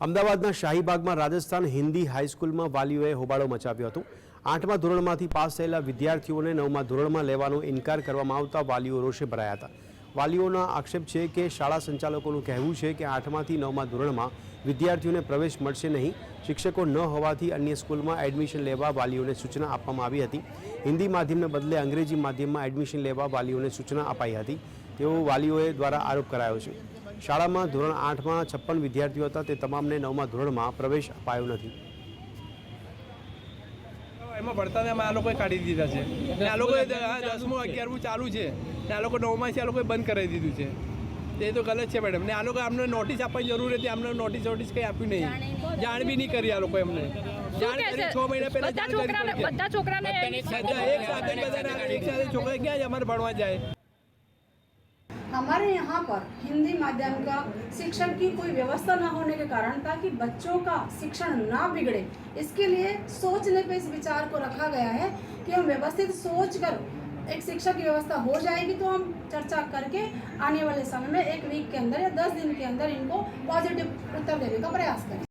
અમદાવાદના શાહીબાગમાં રાજસ્થાન હિન્દી હાઈસ્કૂલમાં વાલીઓએ હોબાળો મચાવ્યો હતો. આઠમા ધોરણમાંથી પાસ થયેલા વિદ્યાર્થીઓને નવમા ધોરણમાં લેવાનો ઇનકાર કરવામાં આવતા વાલીઓ રોષે ભરાયા હતા. વાલીઓના આક્ષેપ છે કે શાળા સંચાલકોનું કહેવું છે કે આઠમાથી નવમા ધોરણમાં વિદ્યાર્થીઓને પ્રવેશ મળશે નહીં. શિક્ષકો ન હોવાથી અન્ય સ્કૂલમાં એડમિશન લેવા વાલીઓને સૂચના આપવામાં આવી હતી. હિન્દી માધ્યમને બદલે અંગ્રેજી માધ્યમમાં એડમિશન લેવા વાલીઓને સૂચના અપાઈ હતી. તેવો વાલીઓએ દ્વારા આરોપ કરાયો છે. શાળામાં ધોરણ આઠમાં છપ્પન વિદ્યાર્થીઓ હતા તે તમામને નવમા ધોરણમાં પ્રવેશ અપાયો નથી. એમાં ભણતા અમે આ લોકોએ કાઢી દીધા છે. ને આ લોકોએ દસમું અગિયારમું ચાલુ છે. ને આ લોકો નવમાં છે આ લોકોએ બંધ કરાવી દીધું છે. તે તો ગલત છે મેડમ ને આ લોકો અમને નોટિસ આપવાની જરૂર હતી અમને નોટિસ નોટિસ કંઈ આપ્યું નહીં. જાણ બી નહીં કરી આ લોકો એમને. જાણ કરી છ મહિના છે પહેલા બધા છોકરાને પડી બધા છોકરાને બધા એક સાથે એક સાથે છોકરા ક્યાં જ અમારે ભણવા જાય? हमारे यहाँ पर हिंदी माध्यम का शिक्षण की कोई व्यवस्था ना होने के कारण ताकि बच्चों का शिक्षण ना बिगड़े, इसके लिए सोचने पे इस विचार को रखा गया है कि हम व्यवस्थित सोच कर एक शिक्षा की व्यवस्था हो जाएगी तो हम चर्चा करके आने वाले समय में एक वीक के अंदर या दस दिन के अंदर इनको पॉजिटिव उत्तर देने का प्रयास करें।